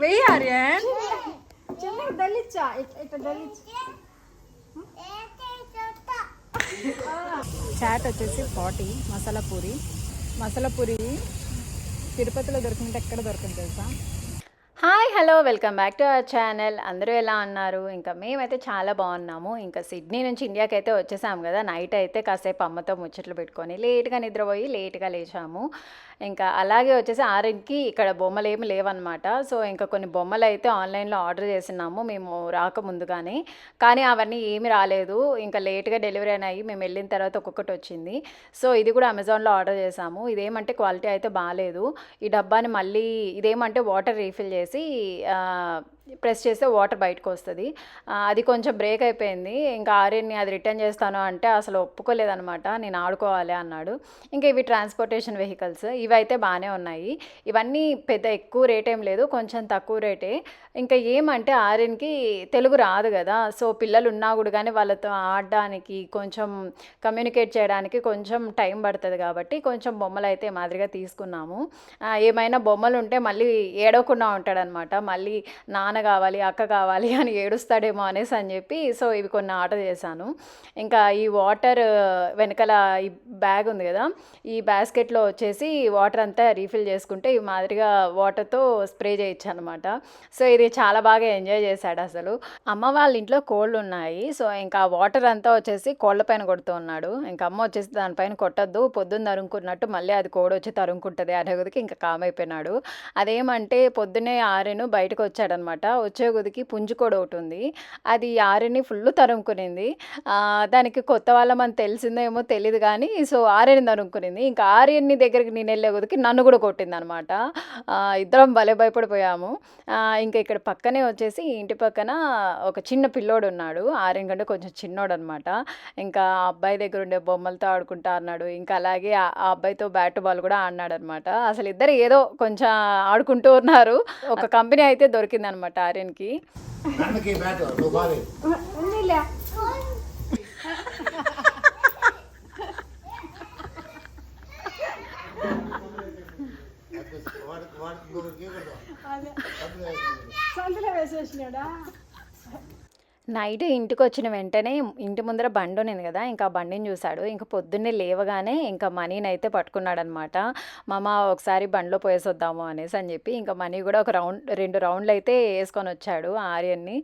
వెయ్యి ఆర్యన్ చిన్నగా దలిచ్చా ఇట్లా దలిచ్చా చాట్ వచ్చేసి ఫార్టీ మసాలా పూరి. మసాలా పూరి తిరుపతిలో దొరికినట్టు ఎక్కడ దొరకదు తెలుసా? Hi hello welcome back to our channel అందరూ ఎలా ఉన్నారు? ఇంకా మేమైతే చాలా బాగున్నాము. ఇంకా సిడ్నీ నుంచి ఇండియాకి అయితే వచ్చేసాము కదా. నైట్ అయితే కాసేపు అమ్మతో ముచ్చట్లు పెట్టుకొని లేట్గా నిద్రపోయి లేట్గా లేచాము. ఇంకా అలాగే వచ్చేసి ఆరింటికి ఇక్కడ బొమ్మలు ఏమి లేవన్నమాట. సో ఇంకా కొన్ని బొమ్మలు అయితే ఆన్లైన్లో ఆర్డర్ చేసినాము మేము రాక ముందుగానే కానీ అవన్నీ ఏమి రాలేదు. ఇంకా లేట్గా డెలివరీ అయినాయి. మేము వెళ్ళిన తర్వాత ఒక్కొక్కటి వచ్చింది. సో ఇది కూడా అమెజాన్లో ఆర్డర్ చేసాము. ఇదేమంటే క్వాలిటీ అయితే బాగాలేదు. ఈ డబ్బాని మళ్ళీ ఇదేమంటే వాటర్ రీఫిల్ చేసి ఆ, ప్రెస్ చేస్తే వాటర్ బయటకు వస్తుంది అది కొంచెం బ్రేక్ అయిపోయింది. ఇంకా ఆర్యన్ని అది రిటర్న్ చేస్తాను అంటే అసలు ఒప్పుకోలేదనమాట నేను ఆడుకోవాలి అన్నాడు. ఇంకా ఇవి ట్రాన్స్పోర్టేషన్ వెహికల్స్. ఇవి అయితే బాగానే ఉన్నాయి. ఇవన్నీ పెద్ద ఎక్కువ రేట్ ఏం లేదు. కొంచెం తక్కువ రేటే. ఇంకా ఏమంటే ఆర్యన్కి తెలుగు రాదు కదా. సో పిల్లలు ఉన్నా కూడా కానీ వాళ్ళతో ఆడడానికి కొంచెం కమ్యూనికేట్ చేయడానికి కొంచెం టైం పడుతుంది కాబట్టి కొంచెం బొమ్మలు అయితే మాదిరిగా తీసుకున్నాము. ఏమైనా బొమ్మలు ఉంటే మళ్ళీ ఏడవకుండా ఉంటాడు అడిగాడనమాట మళ్ళీ నాన్న కావాలి అక్క కావాలి అని ఏడుస్తాడేమో అనేసి అని చెప్పి సో ఇవి కొన్ని ఆర్డర్ చేశాను. ఇంకా ఈ వాటర్ వెనకాల ఈ బ్యాగ్ ఉంది కదా ఈ బాస్కెట్లో వచ్చేసి వాటర్ అంతా రీఫిల్ చేసుకుంటే ఈ మాదిరిగా వాటర్తో స్ప్రే చేయొచ్చు అనమాట సో ఇది చాలా బాగా ఎంజాయ్ చేశాడు అసలు. అమ్మ వాళ్ళ ఇంట్లో కోళ్ళు ఉన్నాయి సో ఇంకా వాటర్ అంతా వచ్చేసి కోళ్ళ పైన కొడుతూ ఉన్నాడు. ఇంకా అమ్మ వచ్చేసి దానిపైన కొట్టద్దు పొద్దున్న తరుముకున్నట్టు మళ్ళీ అది కోడి వచ్చి తరుముకుంటుంది అనే ఇంకా కామ్ అయిపోయినాడు. అదేమంటే పొద్దున్నే ఆరెను బయటకు వచ్చాడనమాట వచ్చే కొద్దికి పుంజుకోడు ఒకటి ఉంది అది ఆరెని ఫుల్ తరుముకునింది. దానికి కొత్త వాళ్ళం తెలిసిందో తెలిసిందేమో తెలియదు కానీ సో ఆర్యని తరుముకునింది. ఇంకా ఆర్యన్ని దగ్గరికి నేను వెళ్ళే కొద్దికి నన్ను కూడా కొట్టింది అనమాట ఇద్దరం భలే భయపడిపోయాము. ఇంకా ఇక్కడ పక్కనే వచ్చేసి ఇంటి పక్కన ఒక చిన్న పిల్లోడు ఉన్నాడు ఆర్యన్ కంటే కొంచెం చిన్నోడు అనమాట ఇంకా ఆ అబ్బాయి దగ్గర ఉండే బొమ్మలతో ఆడుకుంటా అన్నాడు. ఇంకా అలాగే ఆ అబ్బాయితో బ్యాట్ బాల్ కూడా ఆడినాడు అనమాట అసలు ఇద్దరు ఏదో కొంచెం ఆడుకుంటూ ఉన్నారు. ఒక కంపెనీ అయితే దొరికింది అనమాట ఆర్యన్కి. సందులో వేసేసినాడా? నైట్ ఇంటికి వచ్చిన వెంటనే ఇంటి ముందర బండి ఉన్నింది కదా ఇంకా బండిని చూశాడు. ఇంకా పొద్దున్నే లేవగానే ఇంకా మనీని అయితే పట్టుకున్నాడు అనమాట మామ ఒకసారి బండిలో పోయేసొద్దాము అనేసి అని చెప్పి ఇంకా మనీ కూడా ఒక రౌండ్ రెండు రౌండ్లు అయితే వేసుకొని వచ్చాడు ఆర్యన్ని.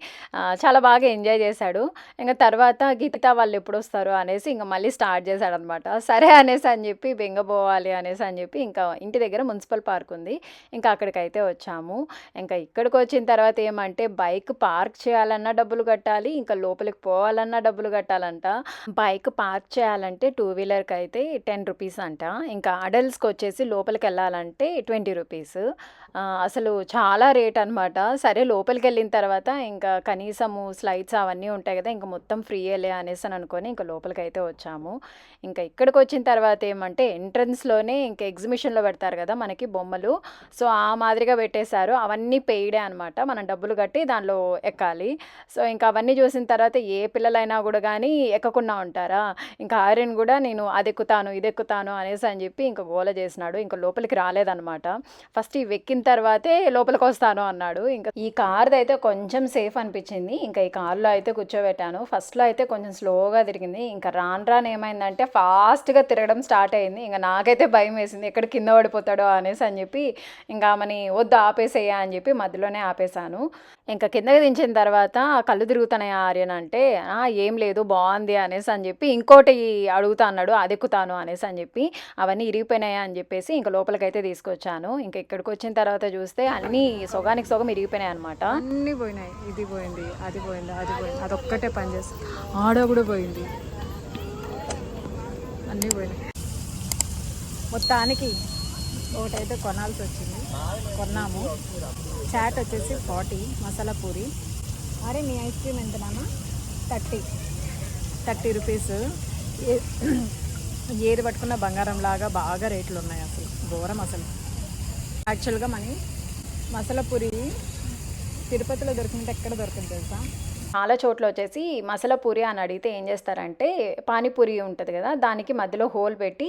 చాలా బాగా ఎంజాయ్ చేశాడు. ఇంకా తర్వాత గీత వాళ్ళు ఎప్పుడు వస్తారు అనేసి ఇంకా మళ్ళీ స్టార్ట్ చేశాడు అనమాట సరే అనేసి అని చెప్పి బెంగపోవాలి అనేసి అని చెప్పి ఇంకా ఇంటి దగ్గర మున్సిపల్ పార్క్ ఉంది. ఇంకా అక్కడికైతే వచ్చాము. ఇంకా ఇక్కడికి వచ్చిన తర్వాత ఏమంటే బైక్ పార్క్ చేయాలన్నా డబ్బులు కట్టాలి. ఇంకా లోపలికి పోవాలన్నా డబ్బులు కట్టాలంట. బైక్ పార్క్ చేయాలంటే టూ వీలర్కి అయితే టెన్ రూపీస్ అంట. ఇంకా అడల్ట్స్కి వచ్చేసి లోపలికి వెళ్ళాలంటే ట్వంటీ రూపీస్. అసలు చాలా రేట్ అనమాట సరే లోపలికి వెళ్ళిన తర్వాత ఇంకా కనీసము స్లైడ్స్ అవన్నీ ఉంటాయి కదా ఇంకా మొత్తం ఫ్రీ వెళ్ళే అనేసి అని అనుకొని ఇంకా లోపలికి అయితే వచ్చాము. ఇంకా ఇక్కడికి వచ్చిన తర్వాత ఏమంటే ఎంట్రన్స్లోనే ఇంకా ఎగ్జిబిషన్లో పెడతారు కదా మనకి బొమ్మలు. సో ఆ మాదిరిగా పెట్టేశారు. అవన్నీ పెయిడే అనమాట మనం డబ్బులు కట్టి దానిలో ఎక్కాలి. సో ఇంకా అవన్నీ చూసిన తర్వాత ఏ పిల్లలైనా కూడా కానీ ఎక్కకుండా ఉంటారా? ఇంకా ఆర్యన్ కూడా నేను అది ఎక్కుతాను ఇది ఎక్కుతాను అనేసి అని చెప్పి ఇంకా గోల చేసినాడు. ఇంకా లోపలికి రాలేదనమాట ఫస్ట్ ఇవి ఎక్కిన తర్వాతే లోపలికి వస్తాను అన్నాడు. ఇంకా ఈ కార్ది అయితే కొంచెం సేఫ్ అనిపించింది. ఇంకా ఈ కార్లో అయితే కూర్చోబెట్టాను. ఫస్ట్లో అయితే కొంచెం స్లోగా తిరిగింది. ఇంకా రాను రాను ఏమైందంటే ఫాస్ట్గా తిరగడం స్టార్ట్ అయింది. ఇంకా నాకైతే భయం వేసింది. ఎక్కడ కింద పడిపోతాడో అనేసి అని చెప్పి ఇంకా ఆమెని వద్దు ఆపేసేయా అని చెప్పి మధ్యలోనే ఆపేశాను. ఇంకా కిందకి దించిన తర్వాత కళ్ళు తిరుగుతూ తిరుగుతున్నాయి ఆర్యన్ అంటే ఏం లేదు బాగుంది అనేసి అని చెప్పి ఇంకోటి అడుగుతా అన్నాడు అది ఎక్కుతాను అనేసి అని చెప్పి అవన్నీ ఇరిగిపోయినాయా అని చెప్పేసి ఇంకా లోపలికైతే తీసుకొచ్చాను. ఇంకా ఇక్కడికి వచ్చిన తర్వాత చూస్తే అన్నీ సొగానికి సొగం ఇరిగిపోయినాయి అనమాట అన్నీ పోయినాయి. ఇది పోయింది అది పోయింది అది పోయింది అదొక్కటే పని చేస్తుంది ఆడ కూడా పోయింది. అన్నీ పోయినాయి. మొత్తానికి ఒకటైతే కొనాల్సి వచ్చింది కొన్నాము. చాట్ వచ్చేసి ఫార్టీ మసాలా పూరి. అరే నీ ఐస్ క్రీమ్ ఎంత నాన్న? థర్టీ. Thirty rupees. ఏ- ఏది పట్టుకున్న బంగారం లాగా బాగా రేట్లు ఉన్నాయి అసలు. ఘోరం అసలు. యాక్చువల్గా మనీ మసాలా పూరి తిరుపతిలో దొరికినట్టు ఎక్కడ దొరికింది తెలుసా? చాలా చోట్ల వచ్చేసి మసాలా పూరి అని అడిగితే ఏం చేస్తారంటే పానీపూరి ఉంటుంది కదా దానికి మధ్యలో హోల్ పెట్టి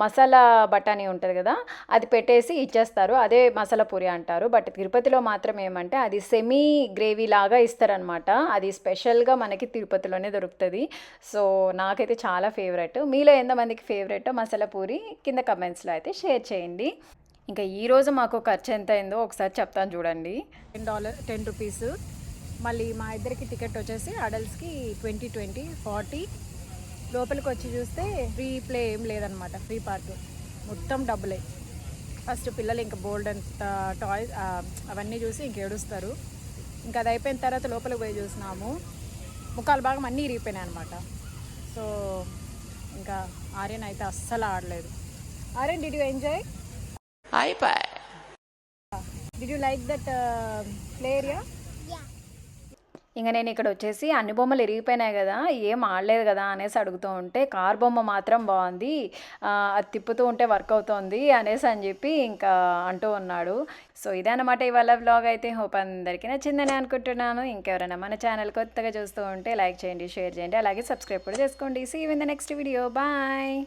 మసాలా బఠానీ ఉంటుంది కదా అది పెట్టేసి ఇచ్చేస్తారు. అదే మసాలా పూరి అంటారు. బట్ తిరుపతిలో మాత్రం ఏమంటే అది సెమీ గ్రేవీ లాగా ఇస్తారనమాట అది స్పెషల్గా మనకి తిరుపతిలోనే దొరుకుతుంది. సో నాకైతే చాలా ఫేవరెట్. మీలో ఎంతమందికి ఫేవరెట్ మసాలా పూరి? కింద కమెంట్స్లో అయితే షేర్ చేయండి. ఇంకా ఈరోజు మాకు ఖర్చు ఎంత అయిందో ఒకసారి చెప్తాను చూడండి. Ten dollar ten rupees. మళ్ళీ మా ఇద్దరికి టికెట్ వచ్చేసి అడల్ట్స్కి ట్వంటీ ట్వంటీ ఫార్టీ. లోపలికి వచ్చి చూస్తే ఫ్రీ ప్లే ఏం లేదనమాట ఫ్రీ పార్క్ మొత్తం డబ్బులే. ఫస్ట్ పిల్లలు ఇంకా బోల్డ్ అంత టాయ్స్ అవన్నీ చూసి ఇంక ఏడుస్తారు. ఇంకా అది అయిపోయిన తర్వాత లోపలికి పోయి చూసినాము. ముఖాలు భాగం అన్నీ ఇరిగిపోయినాయి అనమాట సో ఇంకా ఆర్యన్ అయితే అస్సలు ఆడలేదు. Aryan did you enjoy did you like that play area ఇంకా నేను ఇక్కడ వచ్చేసి అన్ని బొమ్మలు ఇరిగిపోయినాయి కదా ఏం ఆడలేదు కదా అనేసి అడుగుతూ ఉంటే కార్ బొమ్మ మాత్రం బాగుంది అది తిప్పుతూ ఉంటే వర్క్ అవుతోంది అనేసి అని చెప్పి ఇంకా అంటూ ఉన్నాడు. సో ఇదే అనమాట ఇవాళ వ్లాగ్ అయితే. హోప్ అందరికీ నచ్చిందని అనుకుంటున్నాను. ఇంకెవరైనా మన ఛానల్ కొత్తగా చూస్తూ ఉంటే లైక్ చేయండి షేర్ చేయండి. అలాగే సబ్స్క్రైబ్ కూడా చేసుకోండి. See in the next video bye